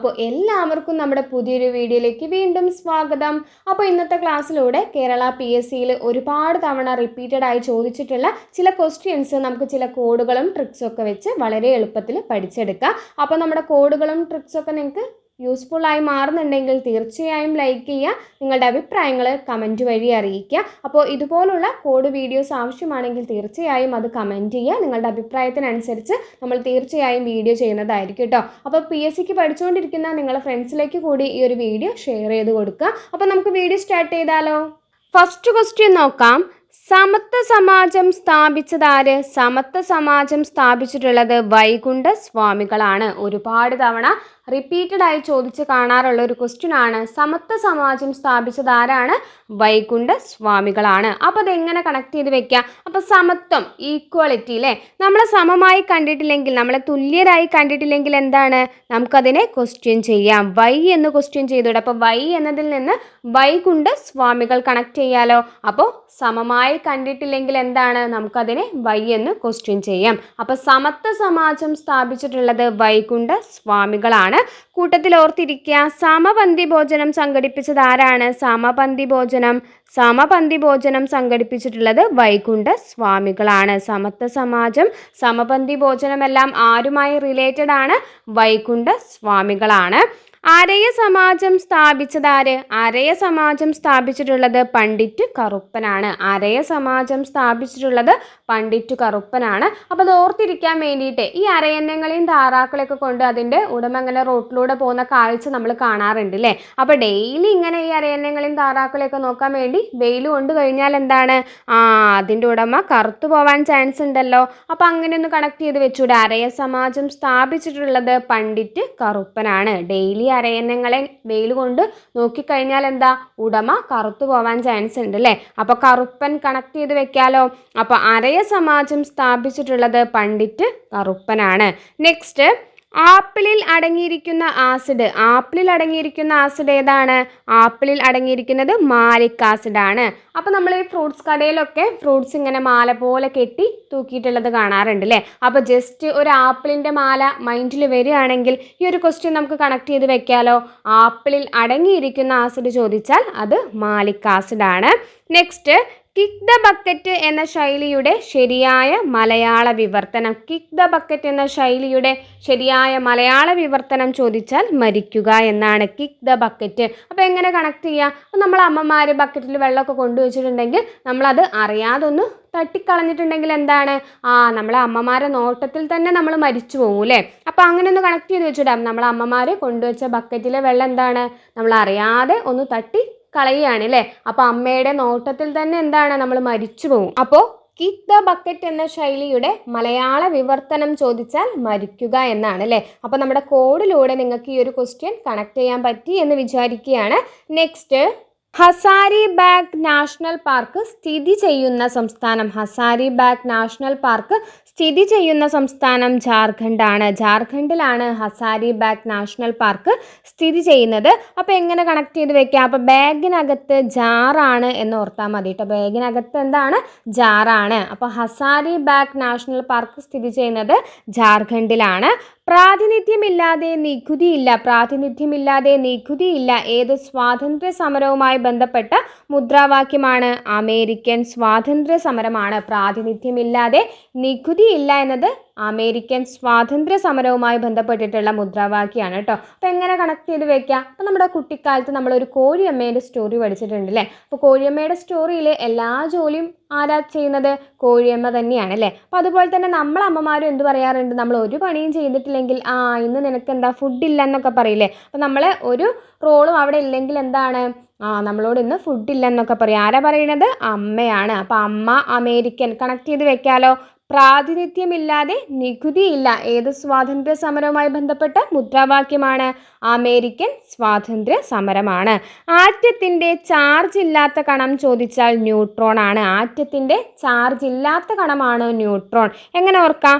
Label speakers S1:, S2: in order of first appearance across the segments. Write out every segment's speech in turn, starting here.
S1: അപ്പോൾ എല്ലാവർക്കും നമ്മുടെ പുതിയൊരു വീഡിയോയിലേക്ക് വീണ്ടും സ്വാഗതം. അപ്പോൾ ഇന്നത്തെ ക്ലാസ്സിലൂടെ കേരള പി എസ് സിയിൽ ഒരുപാട് തവണ റിപ്പീറ്റഡ് ആയി ചോദിച്ചിട്ടുള്ള ചില ക്വസ്റ്റ്യൻസ് നമുക്ക് ചില കോഡുകളും ട്രിക്സും ഒക്കെ വെച്ച് വളരെ എളുപ്പത്തിൽ പഠിച്ചെടുക്കാം. അപ്പോൾ നമ്മുടെ കോഡുകളും ട്രിക്സും ഒക്കെ നിങ്ങൾക്ക് യൂസ്ഫുൾ ആയി മാറുന്നുണ്ടെങ്കിൽ തീർച്ചയായും ലൈക്ക് ചെയ്യുക. നിങ്ങളുടെ അഭിപ്രായങ്ങൾ കമന്റ് വഴി അറിയിക്കുക. അപ്പോൾ ഇതുപോലുള്ള കോഡ് വീഡിയോസ് ആവശ്യമാണെങ്കിൽ തീർച്ചയായും അത് കമന്റ് ചെയ്യുക. നിങ്ങളുടെ അഭിപ്രായത്തിനനുസരിച്ച് നമ്മൾ തീർച്ചയായും വീഡിയോ ചെയ്യുന്നതായിരിക്കും കേട്ടോ. അപ്പോൾ പി എസ് സിക്ക് പഠിച്ചുകൊണ്ടിരിക്കുന്ന നിങ്ങളുടെ ഫ്രണ്ട്സിലേക്ക് കൂടി ഈ ഒരു വീഡിയോ ഷെയർ ചെയ്ത് കൊടുക്കുക. അപ്പോൾ നമുക്ക് വീഡിയോ സ്റ്റാർട്ട് ചെയ്താലോ? ഫസ്റ്റ് ക്വസ്റ്റ്യൻ നോക്കാം. സമത്വ സമാജം സ്ഥാപിച്ചതാര് സമത്വ സമാജം സ്ഥാപിച്ചിട്ടുള്ളത് വൈകുണ്ഠ സ്വാമികളാണ്. ഒരുപാട് തവണ റിപ്പീറ്റഡ് ആയി ചോദിച്ച് കാണാറുള്ള ഒരു ക്വസ്റ്റ്യൻ ആണ് സമത്വ സമാജം സ്ഥാപിച്ചത് ആരാണ്? വൈകുണ്ഠ സ്വാമികളാണ്. അപ്പോൾ അതെങ്ങനെ കണക്ട് ചെയ്ത് വെക്കാം അപ്പോൾ സമത്വം ഈക്വാളിറ്റി അല്ലേ നമ്മളെ സമമായി കണ്ടിട്ടില്ലെങ്കിൽ നമ്മളെ തുല്യരായി കണ്ടിട്ടില്ലെങ്കിൽ എന്താണ്? നമുക്കതിനെ ക്വസ്റ്റ്യൻ ചെയ്യാം. വൈ എന്ന് ക്വസ്റ്റ്യൻ ചെയ്തോടെ അപ്പോൾ വൈ എന്നതിൽ നിന്ന് വൈകുണ്ഠ സ്വാമികൾ കണക്ട് ചെയ്യാലോ? അപ്പോൾ സമമായി കണ്ടിട്ടില്ലെങ്കിൽ എന്താണ്? നമുക്കതിനെ വൈ എന്ന് ക്വസ്റ്റ്യൻ ചെയ്യാം. അപ്പോൾ സമത്വ സമാജം സ്ഥാപിച്ചിട്ടുള്ളത് വൈകുണ്ഠ സ്വാമികളാണ്. കൂട്ടത്തിൽ ഓർത്തിരിക്കുക സമപന്തി ഭോജനം സംഘടിപ്പിച്ചത് ആരാണ്? സമപന്തി ഭോജനം. സമപന്തി ഭോജനം സംഘടിപ്പിച്ചിട്ടുള്ളത് വൈകുണ്ഠ സ്വാമികളാണ്. സമത്വ സമാജം സമപന്തി ഭോജനമെല്ലാം ആരുമായി റിലേറ്റഡ് ആണ്? വൈകുണ്ഠ സ്വാമികളാണ്. ആരയ സമാജം സ്ഥാപിച്ചതാര് ആരയ സമാജം സ്ഥാപിച്ചിട്ടുള്ളത് പണ്ഡിറ്റ് കറുപ്പനാണ്. ആരയ സമാജം സ്ഥാപിച്ചിട്ടുള്ളത് പണ്ഡിറ്റ് കറുപ്പനാണ്. അപ്പോൾ അത് ഓർത്തിരിക്കാൻ വേണ്ടിയിട്ട് ഈ അരയന്നങ്ങളെയും താറാക്കളെയൊക്കെ കൊണ്ട് അതിന്റെ ഉടമ ഇങ്ങനെ റോട്ടിലൂടെ പോകുന്ന കാഴ്ച നമ്മൾ കാണാറുണ്ട് അല്ലേ അപ്പോൾ ഡെയിലി ഇങ്ങനെ ഈ അരയന്നങ്ങളെയും താറാക്കളെയൊക്കെ നോക്കാൻ വേണ്ടി വെയിൽ കൊണ്ട് കഴിഞ്ഞാൽ എന്താണ്? ആ അതിന്റെ ഉടമ കറുത്തു പോവാൻ ചാൻസ് ഉണ്ടല്ലോ. അപ്പോൾ അങ്ങനെ ഒന്ന് കണക്ട് ചെയ്ത് വെച്ചൂടെ. അരയ സമാജം സ്ഥാപിച്ചിട്ടുള്ളത് പണ്ഡിറ്റ് കറുപ്പനാണ്. ഡെയിലി അരയന്നങ്ങളെ വെയിൽ കൊണ്ട് നോക്കിക്കഴിഞ്ഞാൽ എന്താ? ഉടമ കറുത്തു പോവാൻ ചാൻസ് ഉണ്ട് അല്ലേ അപ്പോൾ കറുപ്പൻ കണക്ട് ചെയ്ത് വെക്കാലോ. അപ്പോൾ അരയ സമാജം സ്ഥാപിച്ചിട്ടുള്ളത് പണ്ഡിറ്റ് കറുപ്പനാണ്. നെക്സ്റ്റ് ആപ്പിളിൽ അടങ്ങിയിരിക്കുന്ന ആസിഡ്. ആപ്പിളിൽ അടങ്ങിയിരിക്കുന്ന ആസിഡ് ഏതാണ്? ആപ്പിളിൽ അടങ്ങിയിരിക്കുന്നത് മാലിക് ആസിഡ് ആണ് അപ്പോൾ നമ്മൾ ഈ ഫ്രൂട്ട്സ് കടയിലൊക്കെ ഫ്രൂട്ട്സ് ഇങ്ങനെ മാല പോലെ കെട്ടി തൂക്കിയിട്ടുള്ളത് കാണാറുണ്ട് അല്ലേ അപ്പോൾ ജസ്റ്റ് ഒരു ആപ്പിളിന്റെ മാല മൈൻഡിൽ വരികയാണെങ്കിൽ ഈ ഒരു ക്വസ്റ്റ്യൻ നമുക്ക് കണക്ട് ചെയ്ത് വെക്കാലോ. ആപ്പിളിൽ അടങ്ങിയിരിക്കുന്ന ആസിഡ് ചോദിച്ചാൽ അത് മാലിക് ആസിഡ് ആണ് നെക്സ്റ്റ് കിക്ക് ദ ബക്കറ്റ് എന്ന ശൈലിയുടെ ശരിയായ മലയാള വിവർത്തനം. കിക്ക് ദ ബക്കറ്റ് എന്ന ശൈലിയുടെ ശരിയായ മലയാള വിവർത്തനം ചോദിച്ചാൽ മരിക്കുക എന്നാണ് കിക്ക് ദ ബക്കറ്റ് അപ്പോൾ എങ്ങനെ കണക്ട് ചെയ്യുക അപ്പോൾ നമ്മൾ അമ്മമാർ ബക്കറ്റിൽ വെള്ളമൊക്കെ കൊണ്ടുവച്ചിട്ടുണ്ടെങ്കിൽ നമ്മളത് അറിയാതെ ഒന്ന് തട്ടിക്കളഞ്ഞിട്ടുണ്ടെങ്കിൽ എന്താണ്? ആ നമ്മളെ അമ്മമാരെ നോട്ടത്തിൽ തന്നെ നമ്മൾ മരിച്ചു പോകും അല്ലേ? അപ്പോൾ അങ്ങനെ ഒന്ന് കണക്ട് ചെയ്ത് വെച്ചിടാം. നമ്മളെ അമ്മമാർ കൊണ്ടുവച്ച ബക്കറ്റിലെ വെള്ളം എന്താണ്? നമ്മൾ അറിയാതെ ഒന്ന് തട്ടി കളയുകയാണ് അല്ലേ അപ്പോൾ അമ്മയുടെ നോട്ടത്തിൽ തന്നെ എന്താണ്? നമ്മൾ മരിച്ചു പോകും അപ്പോൾ കിക്ക് ദ ബക്കറ്റ് എന്ന ശൈലിയുടെ മലയാള വിവർത്തനം ചോദിച്ചാൽ മരിക്കുക എന്നാണ് അല്ലേ അപ്പോൾ നമ്മുടെ കോഡിലൂടെ നിങ്ങൾക്ക് ഈ ഒരു ക്വസ്റ്റ്യൻ കണക്ട് ചെയ്യാൻ പറ്റി എന്ന് വിചാരിക്കുകയാണ്. Next Hazaribagh national park സ്ഥിതി ചെയ്യുന്ന സംസ്ഥാനം. ഹസാരി ബാഗ് നാഷണൽ പാർക്ക് സ്ഥിതി ചെയ്യുന്ന സംസ്ഥാനം ജാർഖണ്ഡ് ആണ് ജാർഖണ്ഡിലാണ് ഹസാരി ബാഗ് നാഷണൽ പാർക്ക് സ്ഥിതി ചെയ്യുന്നത്. അപ്പോൾ എങ്ങനെ കണക്ട് ചെയ്ത് വെക്കാം? അപ്പോൾ ബാഗിനകത്ത് ജാറാണ് എന്ന് ഓർത്താൽ മതി കേട്ടോ ബാഗിനകത്ത് എന്താണ്? ജാറാണ് അപ്പോൾ ഹസാരി ബാഗ് നാഷണൽ പാർക്ക് സ്ഥിതി ചെയ്യുന്നത് ജാർഖണ്ഡിലാണ്. പ്രാതിനിധ്യമില്ലാതെ നികുതിയില്ല പ്രാതിനിധ്യമില്ലാതെ നികുതിയില്ല ഏത് സ്വാതന്ത്ര്യ സമരവുമായി ബന്ധപ്പെട്ട മുദ്രാവാക്യമാണ് അമേരിക്കൻ സ്വാതന്ത്ര്യ സമരമാണ് പ്രാതിനിധ്യമില്ലാതെ നികുതിയില്ല എന്നത് അമേരിക്കൻ സ്വാതന്ത്ര്യ സമരവുമായി ബന്ധപ്പെട്ടിട്ടുള്ള മുദ്രാവാക്യമാണ് കേട്ടോ. അപ്പോൾ എങ്ങനെ കണക്ട് ചെയ്ത് വെക്കാം? അപ്പോൾ നമ്മുടെ കുട്ടിക്കാലത്ത് നമ്മളൊരു കോഴിയമ്മേന്റെ സ്റ്റോറി പഠിച്ചിട്ടുണ്ട് അല്ലേ അപ്പോൾ കോഴിയമ്മയുടെ സ്റ്റോറിയിൽ എല്ലാ ജോലിയും ആരാ ചെയ്യുന്നത്? കോഴിയമ്മ തന്നെയാണ് അല്ലേ? അപ്പോൾ അതുപോലെ തന്നെ നമ്മളമ്മമാരും എന്ത് പറയാറുണ്ട്? നമ്മൾ ഒരു പണിയും ചെയ്തിട്ടില്ലെങ്കിൽ ആ ഇന്ന് നിനക്ക് എന്താ ഫുഡില്ല എന്നൊക്കെ പറയില്ലേ? അപ്പോൾ നമ്മൾ ഒരു റോളും അവിടെ ഇല്ലെങ്കിൽ എന്താണ്? ആ നമ്മളോട് ഇന്ന് ഫുഡില്ല എന്നൊക്കെ പറയും. ആരാ പറയണത്? അമ്മയാണ്. അപ്പോൾ അമ്മ അമേരിക്കൻ. കണക്ട് ചെയ്ത് വെക്കാലോ. പ്രാതിനിധ്യമില്ലാതെ നികുതിയില്ല ഏത് സ്വാതന്ത്ര്യ സമരവുമായി ബന്ധപ്പെട്ട മുദ്രാവാക്യമാണ്? അമേരിക്കൻ സ്വാതന്ത്ര്യ സമരമാണ്. ആറ്റത്തിന്റെ ചാർജ് ഇല്ലാത്ത കണം ചോദിച്ചാൽ ന്യൂട്രോൺ ആണ്. ആറ്റത്തിന്റെ ചാർജ് ഇല്ലാത്ത കണമാണ് ന്യൂട്രോൺ എങ്ങനെ ഓർക്കാം?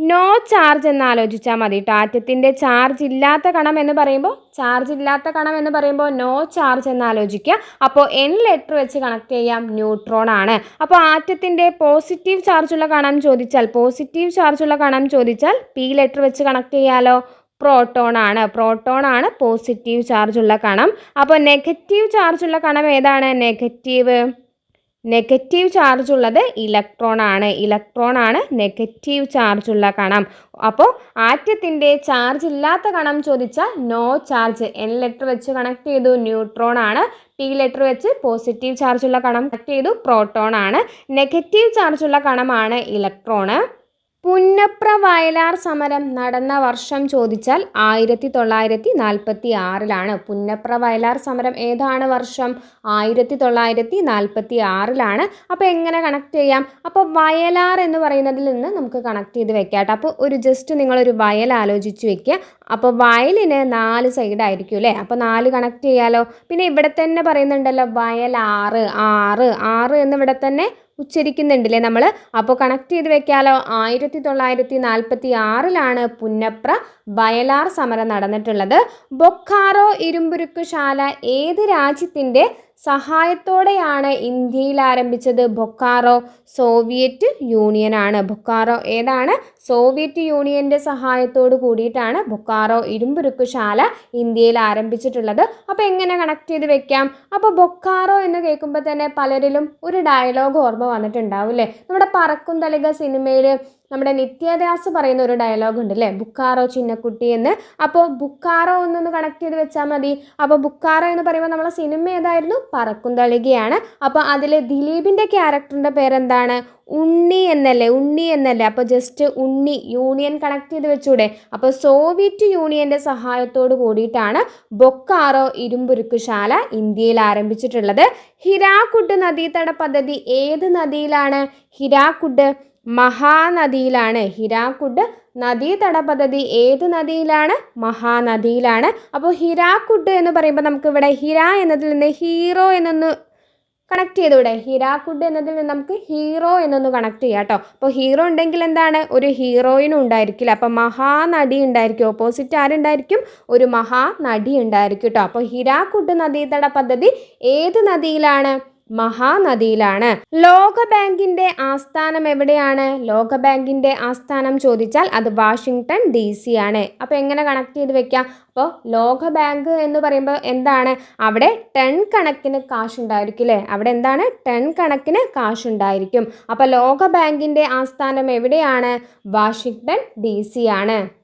S1: നോ ചാർജ് എന്ന് ആലോചിച്ചാൽ മതി. കേട്ടോ ആറ്റത്തിന്റെ ചാർജ് ഇല്ലാത്ത കണം എന്ന് പറയുമ്പോൾ ചാർജ് ഇല്ലാത്ത കണം എന്ന് പറയുമ്പോൾ നോ ചാർജ് എന്ന് ആലോചിക്കുക അപ്പോൾ എൻ ലെറ്റർ വെച്ച് കണക്ട് ചെയ്യാം. ന്യൂട്രോൺ ആണ്. അപ്പോൾ ആറ്റത്തിന്റെ പോസിറ്റീവ് ചാർജുള്ള കണം ചോദിച്ചാൽ പോസിറ്റീവ് ചാർജുള്ള കണം ചോദിച്ചാൽ പി ലെറ്റർ വെച്ച് കണക്ട് ചെയ്യാലോ? പ്രോട്ടോൺ ആണ്. പ്രോട്ടോൺ ആണ് പോസിറ്റീവ് ചാർജുള്ള കണം. അപ്പോൾ നെഗറ്റീവ് ചാർജുള്ള കണം ഏതാണ്? നെഗറ്റീവ് നെഗറ്റീവ് ചാർജ് ഉള്ളത് ഇലക്ട്രോൺ ആണ്. ഇലക്ട്രോൺ ആണ് നെഗറ്റീവ് ചാർജ് ഉള്ള കണം. അപ്പോൾ ആറ്റത്തിന്റെ ചാർജ് ഇല്ലാത്ത കണം ചോദിച്ചാൽ നോ ചാർജ് എൻ ലെറ്റർ വെച്ച് കണക്ട് ചെയ്തു ന്യൂട്രോൺ ആണ്. പി ലെറ്റർ വെച്ച് പോസിറ്റീവ് ചാർജ് ഉള്ള കണം കണക്ട് ചെയ്തു പ്രോട്ടോൺ ആണ്. നെഗറ്റീവ് ചാർജ് ഉള്ള കണമാണ് ഇലക്ട്രോണ് പുന്നപ്ര വയലാർ സമരം നടന്ന വർഷം ചോദിച്ചാൽ ആയിരത്തി തൊള്ളായിരത്തി നാൽപ്പത്തി ആറിലാണ് പുന്നപ്ര വയലാർ സമരം ഏതാണ് വർഷം? ആയിരത്തി തൊള്ളായിരത്തി നാൽപ്പത്തി ആറിലാണ് അപ്പോൾ എങ്ങനെ കണക്ട് ചെയ്യാം? അപ്പോൾ വയലാർ എന്ന് പറയുന്നതിൽ നിന്ന് നമുക്ക് കണക്ട് ചെയ്ത് വെക്കാം അപ്പോൾ ഒരു ജസ്റ്റ് നിങ്ങളൊരു വയൽ ആലോചിച്ച് വെക്കുക. അപ്പോൾ വയലിന് നാല് സൈഡായിരിക്കും അല്ലേ? അപ്പോൾ നാല് കണക്ട് ചെയ്യാലോ. പിന്നെ ഇവിടെ തന്നെ പറയുന്നുണ്ടല്ലോ വയൽ ആറ് ആറ് ആറ് എന്ന് ഇവിടെ തന്നെ ഉച്ചരിക്കുന്നുണ്ടല്ലേ നമ്മൾ അപ്പോൾ കണക്ട് ചെയ്ത് വെക്കാലോ. ആയിരത്തി തൊള്ളായിരത്തി നാൽപ്പത്തി ആറിലാണ് പുന്നപ്ര വയലാർ സമരം നടന്നിട്ടുള്ളത്. ബൊക്കാറോ ഇരുമ്പുരുക്കുശാല ഏത് രാജ്യത്തിന്റെ സഹായത്തോടെയാണ് ഇന്ത്യയിൽ ആരംഭിച്ചത് ബൊക്കാറോ സോവിയറ്റ് യൂണിയനാണ്. ബൊക്കാറോ ഏതാണ്? സോവിയറ്റ് യൂണിയന്റെ സഹായത്തോട് കൂടിയിട്ടാണ് ബൊക്കാറോ ഇരുമ്പുരുക്കുശാല ഇന്ത്യയിൽ ആരംഭിച്ചിട്ടുള്ളത്. അപ്പോൾ എങ്ങനെ കണക്ട് ചെയ്ത് വെക്കാം? അപ്പോൾ ബൊക്കാറോ എന്ന് കേൾക്കുമ്പോൾ തന്നെ പലരിലും ഒരു ഡയലോഗ് ഓർമ്മ വന്നിട്ടുണ്ടാവും അല്ലേ നമ്മുടെ പറക്കും തളിക സിനിമയിൽ നമ്മുടെ നിത്യദാസ് പറയുന്ന ഒരു ഡയലോഗ് ഉണ്ട് അല്ലേ ബുക്കാറോ ചിന്നക്കുട്ടി എന്ന്. അപ്പോൾ ബുക്കാറോ എന്നൊന്ന് കണക്ട് ചെയ്ത് വെച്ചാൽ മതി. അപ്പോൾ ബുക്കാറോ എന്ന് പറയുമ്പോൾ നമ്മളെ സിനിമ ഏതായിരുന്നു? പറക്കും തളികയാണ്. അപ്പോൾ അതിൽ ദിലീപിന്റെ ക്യാരക്ടറിന്റെ പേരെന്താണ്? ഉണ്ണി എന്നല്ലേ ഉണ്ണി എന്നല്ലേ. അപ്പോൾ ജസ്റ്റ് ഉണ്ണി യൂണിയൻ കണക്ട് ചെയ്ത് വെച്ചൂടെ. അപ്പോൾ സോവിയറ്റ് യൂണിയന്റെ സഹായത്തോട് കൂടിയിട്ടാണ് ബൊക്കാറോ ഇരുമ്പുരുക്കുശാല ഇന്ത്യയിൽ ആരംഭിച്ചിട്ടുള്ളത്. ഹിരാക്കുഡ് നദീതട പദ്ധതി ഏത് നദിയിലാണ്? ഹിരാക്കുഡ് മഹാനദിയിലാണ്. ഹിരാക്കുഡ് നദീതട പദ്ധതി ഏത് നദിയിലാണ്? മഹാനദിയിലാണ്. അപ്പോൾ ഹിരാക്കുഡ് എന്ന് പറയുമ്പോൾ നമുക്ക് ഇവിടെ ഹിര എന്നതിൽ നിന്ന് ഹീറോ എന്നൊന്ന് കണക്ട് ചെയ്തുവിടെ ഹിരാക്കുഡ് എന്നതിൽ നിന്ന് നമുക്ക് ഹീറോ എന്നൊന്ന് കണക്ട് ചെയ്യാം കേട്ടോ. അപ്പോൾ ഹീറോ ഉണ്ടെങ്കിൽ എന്താണ്? ഒരു ഹീറോയിനും ഉണ്ടായിരിക്കില്ല. അപ്പോൾ മഹാനടി ഉണ്ടായിരിക്കും. ഓപ്പോസിറ്റ് ആരുണ്ടായിരിക്കും? ഒരു മഹാനടി ഉണ്ടായിരിക്കും കേട്ടോ. അപ്പോൾ ഹിരാക്കുഡ് നദീതട പദ്ധതി ഏത് നദിയിലാണ്? മഹാനദിയിലാണ്. ലോക ബാങ്കിന്റെ ആസ്ഥാനം എവിടെയാണ്? ലോക ബാങ്കിന്റെ ആസ്ഥാനം ചോദിച്ചാൽ അത് വാഷിങ്ടൺ ഡി സി ആണ്. അപ്പോൾ എങ്ങനെ കണക്ട് ചെയ്ത് വെക്കാം? അപ്പോൾ ലോക ബാങ്ക് എന്ന് പറയുമ്പോൾ എന്താണ്? അവിടെ ടൺ കണക്കിന് കാശ് ഉണ്ടായിരിക്കും അല്ലേ അവിടെ എന്താണ്? ടൺ കണക്കിന് കാശ് ഉണ്ടായിരിക്കും അപ്പോൾ ലോക ബാങ്കിന്റെ ആസ്ഥാനം എവിടെയാണ്? വാഷിങ്ടൺ ഡി സി ആണ്.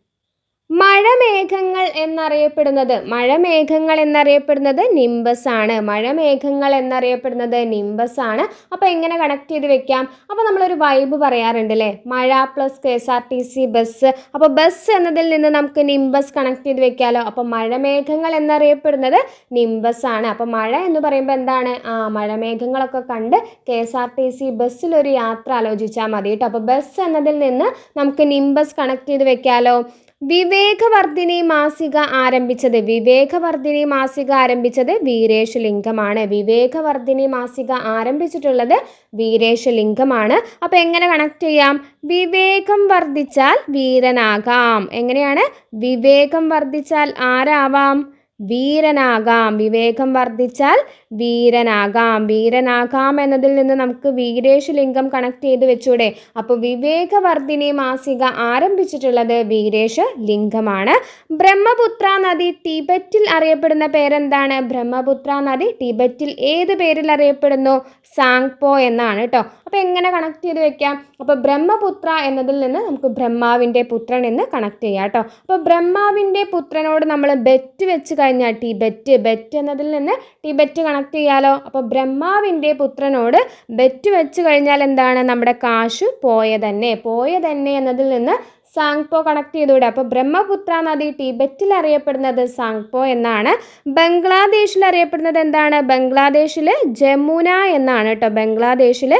S1: മഴമേഘങ്ങൾ എന്നറിയപ്പെടുന്നത്. മഴമേഘങ്ങൾ എന്നറിയപ്പെടുന്നത് നിംബസ് ആണ് മഴമേഘങ്ങൾ എന്നറിയപ്പെടുന്നത് നിംബസ് ആണ് അപ്പോൾ എങ്ങനെ കണക്ട് ചെയ്ത് വെക്കാം. അപ്പോൾ നമ്മളൊരു വൈബ് പറയാറുണ്ട് അല്ലേ മഴ plus K S R T C bus അപ്പോൾ ബസ് എന്നതിൽ നിന്ന് നമുക്ക് നിംബസ് കണക്ട് ചെയ്ത് വെക്കാമല്ലോ അപ്പോൾ മഴമേഘങ്ങൾ എന്നറിയപ്പെടുന്നത് നിംബസ് ആണ് അപ്പോൾ മഴ എന്ന് പറയുമ്പോൾ എന്താണ്? ആ മഴമേഘങ്ങളൊക്കെ കണ്ട് K S R T C ബസ്സിലൊരു യാത്ര ആലോചിച്ചാൽ മതി കേട്ടോ. അപ്പോൾ ബസ് എന്നതിൽ നിന്ന് നമുക്ക് നിംബസ് കണക്ട് ചെയ്ത് വെക്കാമല്ലോ വിവേകവർദ്ധിനി മാസിക ആരംഭിച്ചത് വിവേകവർദ്ധിനി മാസിക ആരംഭിച്ചത് വീരേശലിംഗമാണ്. വിവേകവർദ്ധിനി മാസിക ആരംഭിച്ചിട്ടുള്ളത് വീരേഷ് ലിംഗമാണ് അപ്പോൾ എങ്ങനെ കണക്ട് ചെയ്യാം? വിവേകം വർദ്ധിച്ചാൽ വീരനാകാം. എങ്ങനെയാണ്? വിവേകം വർദ്ധിച്ചാൽ ആരാവാം? വീരനാകാം. വിവേകം വർദ്ധിച്ചാൽ വീരനാകാം. വീരനാകാം എന്നതിൽ നിന്ന് നമുക്ക് വീരേശലിംഗം കണക്ട് ചെയ്ത് വെച്ചൂടെ? അപ്പോൾ വിവേകവർദ്ധിനി മാസിക ആരംഭിച്ചിട്ടുള്ളത് വീരേശ ലിംഗമാണ് ബ്രഹ്മപുത്ര നദി ടിബറ്റിൽ അറിയപ്പെടുന്ന പേരെന്താണ്? ബ്രഹ്മപുത്ര നദി ടിബറ്റിൽ ഏത് പേരിൽ അറിയപ്പെടുന്നു? സാങ്പോ എന്നാണ് കേട്ടോ അപ്പോൾ എങ്ങനെ കണക്ട് ചെയ്ത് വെക്കാം? അപ്പോൾ ബ്രഹ്മപുത്ര എന്നതിൽ നിന്ന് നമുക്ക് ബ്രഹ്മാവിന്റെ പുത്രൻ എന്ന് കണക്ട് ചെയ്യാം കേട്ടോ അപ്പോൾ ബ്രഹ്മാവിന്റെ പുത്രനോട് നമ്മൾ ബെറ്റ് വെച്ച് കഴിഞ്ഞാൽ ടിബറ്റ് ബെറ്റ് എന്നതിൽ നിന്ന് ടിബറ്റ് കണക്ട് ചെയ്യാലോ? അപ്പോൾ ബ്രഹ്മാവിന്റെ പുത്രനോട് ബെറ്റ് വെച്ച് കഴിഞ്ഞാൽ എന്താണ്? നമ്മുടെ കാശു പോയ തന്നെ പോയ തന്നെ എന്നതിൽ നിന്ന് സാങ്പോ കണക്ട് ചെയ്തുകൂടെ? അപ്പോൾ ബ്രഹ്മപുത്ര നദി ടിബറ്റിൽ അറിയപ്പെടുന്നത് സാങ്പോ എന്നാണ്. ബംഗ്ലാദേശിൽ അറിയപ്പെടുന്നത് എന്താണ്? ബംഗ്ലാദേശിൽ ജമുന എന്നാണ് കേട്ടോ. ബംഗ്ലാദേശിൽ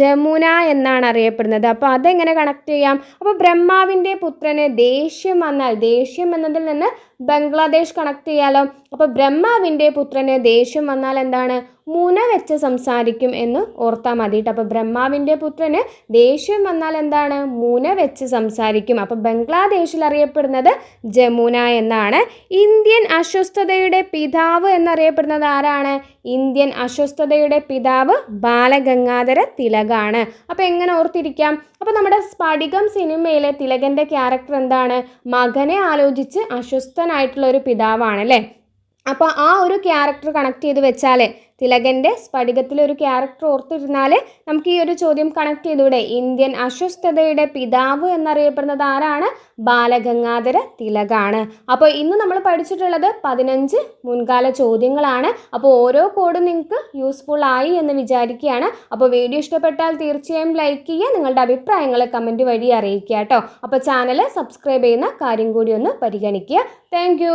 S1: ജമുന എന്നാണ് അറിയപ്പെടുന്നത്. അപ്പോൾ അതെങ്ങനെ കണക്ട് ചെയ്യാം? അപ്പോൾ ബ്രഹ്മാവിന്റെ പുത്രന് ദേഷ്യം വന്നാൽ ദേഷ്യം എന്നതിൽ നിന്ന് ബംഗ്ലാദേശ് കണക്ട് ചെയ്യാലോ? അപ്പോൾ ബ്രഹ്മാവിന്റെ പുത്രന് ദേഷ്യം വന്നാൽ എന്താണ്? മുന വെച്ച് സംസാരിക്കും എന്ന് ഓർത്താൽ മതി കേട്ടോ അപ്പോൾ ബ്രഹ്മാവിന്റെ പുത്രന് ദേഷ്യം വന്നാൽ എന്താണ്? മുന വെച്ച് സംസാരിക്കും. അപ്പോൾ ബംഗ്ലാദേശിൽ അറിയപ്പെടുന്നത് ജമുന എന്നാണ്. ഇന്ത്യൻ അസ്വസ്ഥതയുടെ പിതാവ് എന്നറിയപ്പെടുന്നത് ആരാണ്? ഇന്ത്യൻ അസ്വസ്ഥതയുടെ പിതാവ് ബാലഗംഗാധര തിലകാണ്. അപ്പോൾ എങ്ങനെ ഓർത്തിരിക്കാം? അപ്പോൾ നമ്മുടെ സ്ഫടികം സിനിമയിലെ തിലകന്റെ ക്യാരക്ടർ എന്താണ്? മകനെ ആലോചിച്ച് അസ്വസ്ഥനായിട്ടുള്ള ഒരു പിതാവാണ് അല്ലേ? അപ്പോൾ ആ ഒരു ക്യാരക്ടർ കണക്ട് ചെയ്ത് വെച്ചാൽ തിലകന്റെ സ്ഫടികത്തിലൊരു ക്യാരക്ടർ ഓർത്തിരുന്നാൽ നമുക്ക് ഈ ഒരു ചോദ്യം കണക്ട് ചെയ്തൂടെ ഇന്ത്യൻ അസ്വസ്ഥതയുടെ പിതാവ് എന്നറിയപ്പെടുന്നത് ആരാണ്? ബാലഗംഗാധര തിലകാണ്. അപ്പോൾ ഇന്ന് നമ്മൾ പഠിച്ചിട്ടുള്ളത് പതിനഞ്ച് മുൻകാല ചോദ്യങ്ങളാണ്. അപ്പോൾ ഓരോ കോഡും നിങ്ങൾക്ക് യൂസ്ഫുൾ ആയി എന്ന് വിചാരിക്കുകയാണ്. അപ്പോൾ വീഡിയോ ഇഷ്ടപ്പെട്ടാൽ തീർച്ചയായും ലൈക്ക് ചെയ്യുക നിങ്ങളുടെ അഭിപ്രായങ്ങൾ കമന്റ് വഴി അറിയിക്കുക കേട്ടോ. അപ്പോൾ ചാനൽ സബ്സ്ക്രൈബ് ചെയ്യുന്ന കാര്യം കൂടി ഒന്ന് പരിഗണിക്കുക. താങ്ക്